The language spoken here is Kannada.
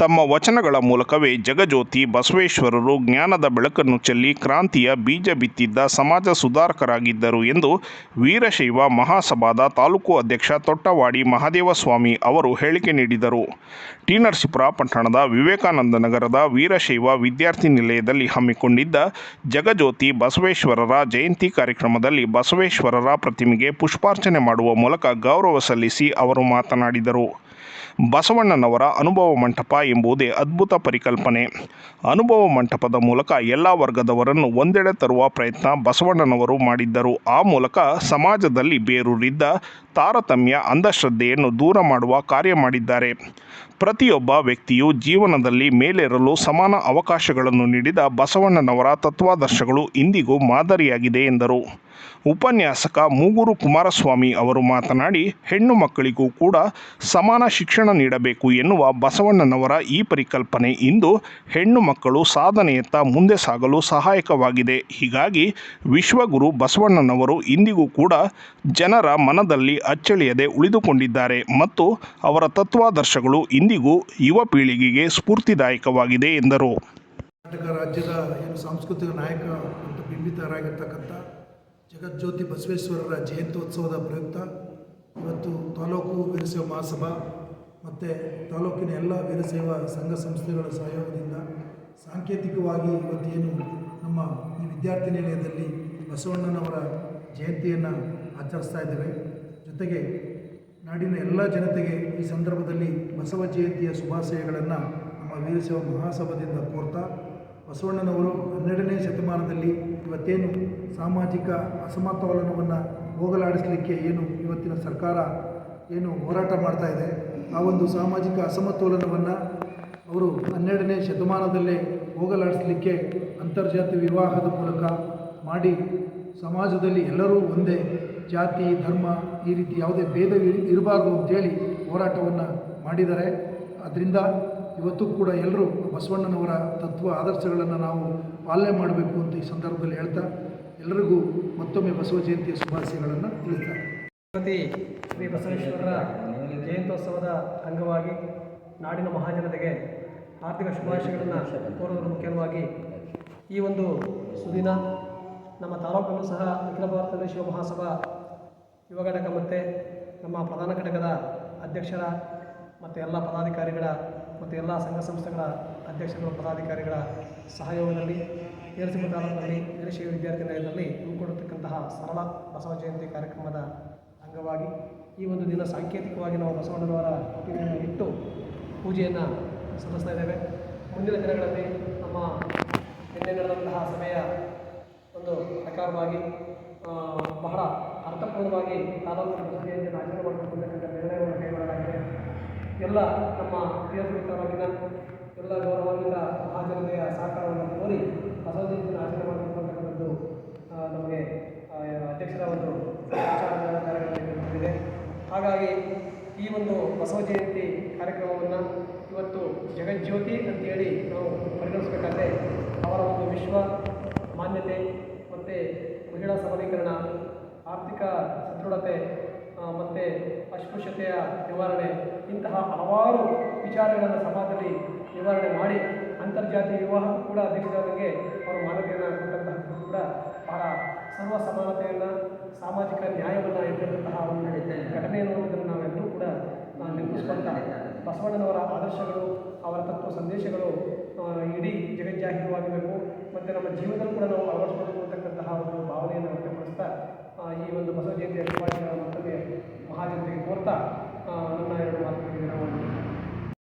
ತಮ್ಮ ವಚನಗಳ ಮೂಲಕವೇ ಜಗಜ್ಯೋತಿ ಬಸವೇಶ್ವರರು ಜ್ಞಾನದ ಬೆಳಕನ್ನು ಚೆಲ್ಲಿ ಕ್ರಾಂತಿಯ ಬೀಜ ಬಿತ್ತಿದ್ದ ಸಮಾಜ ಸುಧಾರಕರಾಗಿದ್ದರು ಎಂದು ವೀರಶೈವ ಮಹಾಸಭಾದ ತಾಲೂಕು ಅಧ್ಯಕ್ಷ ತೊಟ್ಟವಾಡಿ ಮಹಾದೇವಸ್ವಾಮಿ ಅವರು ಹೇಳಿಕೆ ನೀಡಿದರು. ಟಿ. ನರಸೀಪುರ ಪಟ್ಟಣದ ವಿವೇಕಾನಂದ ನಗರದ ವೀರಶೈವ ವಿದ್ಯಾರ್ಥಿ ನಿಲಯದಲ್ಲಿ ಹಮ್ಮಿಕೊಂಡಿದ್ದ ಜಗಜ್ಯೋತಿ ಬಸವೇಶ್ವರರ ಜಯಂತಿ ಕಾರ್ಯಕ್ರಮದಲ್ಲಿ ಬಸವೇಶ್ವರರ ಪ್ರತಿಮೆಗೆ ಪುಷ್ಪಾರ್ಚನೆ ಮಾಡುವ ಮೂಲಕ ಗೌರವ ಸಲ್ಲಿಸಿ ಅವರು ಮಾತನಾಡಿದರು. ಬಸವಣ್ಣನವರ ಅನುಭವ ಮಂಟಪ ಎಂಬುದೇ ಅದ್ಭುತ ಪರಿಕಲ್ಪನೆ. ಅನುಭವ ಮಂಟಪದ ಮೂಲಕ ಎಲ್ಲ ವರ್ಗದವರನ್ನು ಒಂದೆಡೆ ತರುವ ಪ್ರಯತ್ನ ಬಸವಣ್ಣನವರು ಮಾಡಿದ್ದರು. ಆ ಮೂಲಕ ಸಮಾಜದಲ್ಲಿ ಬೇರೂರಿದ್ದ ತಾರತಮ್ಯ, ಅಂಧಶ್ರದ್ಧೆಯನ್ನು ದೂರ ಮಾಡುವ ಕಾರ್ಯ ಮಾಡಿದ್ದಾರೆ. ಪ್ರತಿಯೊಬ್ಬ ವ್ಯಕ್ತಿಯು ಜೀವನದಲ್ಲಿ ಮೇಲೇರಲು ಸಮಾನ ಅವಕಾಶಗಳನ್ನು ನೀಡಿದ ಬಸವಣ್ಣನವರ ತತ್ವಾದರ್ಶಗಳು ಇಂದಿಗೂ ಮಾದರಿಯಾಗಿದೆ ಎಂದರು. ಉಪನ್ಯಾಸಕ ಮೂಗೂರು ಕುಮಾರಸ್ವಾಮಿ ಅವರು ಮಾತನಾಡಿ, ಹೆಣ್ಣು ಮಕ್ಕಳಿಗೂ ಕೂಡ ಸಮಾನ ಶಿಕ್ಷಣ ನೀಡಬೇಕು ಎನ್ನುವ ಬಸವಣ್ಣನವರ ಈ ಪರಿಕಲ್ಪನೆ ಇಂದು ಹೆಣ್ಣು ಮಕ್ಕಳು ಸಾಧನೆಯತ್ತ ಮುಂದೆ ಸಾಗಲು ಸಹಾಯಕವಾಗಿದೆ. ಹೀಗಾಗಿ ವಿಶ್ವಗುರು ಬಸವಣ್ಣನವರು ಇಂದಿಗೂ ಕೂಡ ಜನರ ಮನದಲ್ಲಿ ಅಚ್ಚಳಿಯದೆ ಉಳಿದುಕೊಂಡಿದ್ದಾರೆ ಮತ್ತು ಅವರ ತತ್ವಾದರ್ಶಗಳು ಇಂದಿಗೂ ಯುವ ಪೀಳಿಗೆಗೆ ಸ್ಫೂರ್ತಿದಾಯಕವಾಗಿದೆ ಎಂದರು. ಕರ್ನಾಟಕ ರಾಜ್ಯದ ಏನು ಸಾಂಸ್ಕೃತಿಕ ನಾಯಕ ಬಿಂಬಿತರಾಗಿರ್ತಕ್ಕಂಥ ಜಗಜ್ಯೋತಿ ಬಸವೇಶ್ವರರ ಜಯಂತ್ಯೋತ್ಸವದ ಪ್ರಯುಕ್ತ ಇವತ್ತು ತಾಲೂಕು ವೀರಶೈವ ಮಹಾಸಭಾ ಮತ್ತು ತಾಲೂಕಿನ ಎಲ್ಲ ವೀರಶೈವ ಸಂಘ ಸಂಸ್ಥೆಗಳ ಸಹಯೋಗದಿಂದ ಸಾಂಕೇತಿಕವಾಗಿ ಇವತ್ತೇನು ನಮ್ಮ ಈ ವಿದ್ಯಾರ್ಥಿ ನಿಲಯದಲ್ಲಿ ಬಸವಣ್ಣನವರ ಜಯಂತಿಯನ್ನು ಆಚರಿಸ್ತಾ ಇದ್ದೇವೆ. ಜೊತೆಗೆ ನಾಡಿನ ಎಲ್ಲ ಜನತೆಗೆ ಈ ಸಂದರ್ಭದಲ್ಲಿ ಬಸವ ಜಯಂತಿಯ ಶುಭಾಶಯಗಳನ್ನು ನಮ್ಮ ವೀರಶೈವ ಮಹಾಸಭಾದಿಂದ ಕೋರ್ತಾ ಬಸವಣ್ಣನವರು ಹನ್ನೆರಡನೇ ಶತಮಾನದಲ್ಲಿ ಇವತ್ತೇನು ಸಾಮಾಜಿಕ ಅಸಮತೋಲನವನ್ನು ಹೋಗಲಾಡಿಸಲಿಕ್ಕೆ ಏನು ಇವತ್ತಿನ ಸರ್ಕಾರ ಏನು ಹೋರಾಟ ಮಾಡ್ತಾ ಇದೆ? ಆ ಒಂದು ಸಾಮಾಜಿಕ ಅಸಮತೋಲನವನ್ನು ಅವರು ಹನ್ನೆರಡನೇ ಶತಮಾನದಲ್ಲೇ ಹೋಗಲಾಡಿಸಲಿಕ್ಕೆ ಅಂತರ್ಜಾತಿ ವಿವಾಹದ ಮೂಲಕ ಮಾಡಿ ಸಮಾಜದಲ್ಲಿ ಎಲ್ಲರೂ ಒಂದೇ ಜಾತಿ, ಧರ್ಮ, ಈ ರೀತಿ ಯಾವುದೇ ಭೇದ ಇರಬಾರ್ದು ಅಂತೇಳಿ ಹೋರಾಟವನ್ನು ಮಾಡಿದ್ದಾರೆ. ಅದರಿಂದ ಇವತ್ತು ಕೂಡ ಎಲ್ಲರೂ ಬಸವಣ್ಣನವರ ತತ್ವ ಆದರ್ಶಗಳನ್ನು ನಾವು ಪಾಲನೆ ಮಾಡಬೇಕು ಅಂತ ಈ ಸಂದರ್ಭದಲ್ಲಿ ಹೇಳ್ತಾ ಎಲ್ಲರಿಗೂ ಮತ್ತೊಮ್ಮೆ ಬಸವ ಜಯಂತಿಯ ಶುಭಾಶಯಗಳನ್ನು ತಿಳಿಸ್ತಾರೆ ಪ್ರತಿ ಶ್ರೀ ಬಸವೇಶ್ವರರ ಜಯಂತ್ಯೋತ್ಸವದ ಅಂಗವಾಗಿ ನಾಡಿನ ಮಹಾಜನತೆಗೆ ಆರ್ಥಿಕ ಶುಭಾಶಯಗಳನ್ನು ಕೋರುವುದರ ಮುಖ್ಯವಾಗಿ ಈ ಒಂದು ಸುದಿನ ನಮ್ಮ ತಾಲೂಕಲ್ಲೂ ಸಹ ಅಖಿಲ ಭಾರತ ಶಿವ ಮಹಾಸಭಾ ಯುವ ಘಟಕ ಮತ್ತು ನಮ್ಮ ಪ್ರಧಾನ ಘಟಕದ ಅಧ್ಯಕ್ಷರ ಮತ್ತು ಎಲ್ಲ ಪದಾಧಿಕಾರಿಗಳ ಮತ್ತು ಎಲ್ಲ ಸಂಘ ಸಂಸ್ಥೆಗಳ ಅಧ್ಯಕ್ಷರುಗಳು, ಪದಾಧಿಕಾರಿಗಳ ಸಹಯೋಗದಲ್ಲಿ ಏರಸಿಂಗ ತಾಲೂಕಿನಲ್ಲಿ ನಿರೀಕ್ಷೆಯ ವಿದ್ಯಾರ್ಥಿ ನಿಲಯದಲ್ಲಿ ಹಮ್ಮಿಕೊಂಡಿರ್ತಕ್ಕಂತಹ ಸರಳ ಬಸವ ಜಯಂತಿ ಕಾರ್ಯಕ್ರಮದ ಅಂಗವಾಗಿ ಈ ಒಂದು ದಿನ ಸಾಂಕೇತಿಕವಾಗಿ ನಾವು ಬಸವಣ್ಣನವರ ಪ್ರತಿಮೆಯನ್ನು ಇಟ್ಟು ಪೂಜೆಯನ್ನು ಸಲ್ಲಿಸ್ತಾ ಇದ್ದೇವೆ. ಮುಂದಿನ ದಿನಗಳಲ್ಲಿ ನಮ್ಮ ನಿನ್ನೆ ನಡೆದಂತಹ ಸಭೆಯ ಒಂದು ಪ್ರಕಾರವಾಗಿ ಬಹಳ ಅರ್ಥಪೂರ್ಣವಾಗಿ ತಾಲೂಕಿನ ಬಸವ ಜಯಂತಿಯನ್ನು ಆಚರಣೆ ನಿರ್ಣಯವನ್ನು ಕೈಗೊಳ್ಳಲಾಗಿದೆ. ಎಲ್ಲ ನಮ್ಮ ತಾಲೂಕಿನ ಎಲ್ಲ ಗೌರವದಿಂದ ಮಹಾಜನತೆಯ ಸಹಕಾರವನ್ನು ಕೋರಿ ಜಯಂತಿಯನ್ನು ಆಚರಣೆ ಮಾಡಬೇಕು ನಮಗೆ ಅಧ್ಯಕ್ಷರ ಒಂದು ಕಾರ್ಯಗಳಲ್ಲಿ ಹಾಗಾಗಿ ಈ ಒಂದು ಬಸವ ಜಯಂತಿ ಕಾರ್ಯಕ್ರಮವನ್ನು ಇವತ್ತು ಜಗಜ್ಯೋತಿ ಅಂತೇಳಿ ನಾವು ಪರಿಗಣಿಸಬೇಕಾದ್ರೆ ಅವರ ಒಂದು ವಿಶ್ವ ಮಾನ್ಯತೆ ಮತ್ತು ಮಹಿಳಾ ಸಬಲೀಕರಣ, ಆರ್ಥಿಕ ಸದೃಢತೆ ಮತ್ತು ಅಸ್ಪೃಶ್ಯತೆಯ ನಿವಾರಣೆ, ಇಂತಹ ಹಲವಾರು ವಿಚಾರಗಳನ್ನು ಸಮಾಜದಲ್ಲಿ ನಿವಾರಣೆ ಮಾಡಿ ಅಂತರ್ಜಾತಿ ವಿವಾಹ ಕೂಡ ದೇಶದವರಿಗೆ ಅವರು ಮಾನ್ಯತೆಯನ್ನು ಕೊಟ್ಟಂತಹ ಕೂಡ ಬಹಳ ಸರ್ವ ಸಮಾನತೆಯನ್ನು ಸಾಮಾಜಿಕ ನ್ಯಾಯವನ್ನು ಎತ್ತಿರುವಂತಹ ಒಂದು ಘಟನೆ ಅನ್ನುವುದನ್ನು ನಾವೆಲ್ಲರೂ ಕೂಡ ನೆನಪಿಸ್ಕೊಳ್ತಾ ಬಸವಣ್ಣನವರ ಆದರ್ಶಗಳು, ಅವರ ತತ್ವ ಸಂದೇಶಗಳು ಇಡೀ ಜಗಜ್ಜಾಹೀರವಾಗಬೇಕು ಮತ್ತು ನಮ್ಮ ಜೀವನದಲ್ಲೂ ಕೂಡ ನಾವು ಅಳವಡಿಸ್ಕೊಳ್ಬೇಕು ಅಂತಕ್ಕಂತಹ ಒಂದು ಭಾವನೆಯನ್ನು ವ್ಯಕ್ತಪಡಿಸ್ತಾ ಈ ಒಂದು ಬಸವ ಜಯಂತಿಯ ಶುಭಾಶಯಗಳ ಮತ್ತೊಮ್ಮೆ ಮಹಾಜನತೆಗೆ ಕೋರ್ತಾ ನನ್ನ ಎರಡು ಮಾತುಗಳಿಗೆ ನಾವು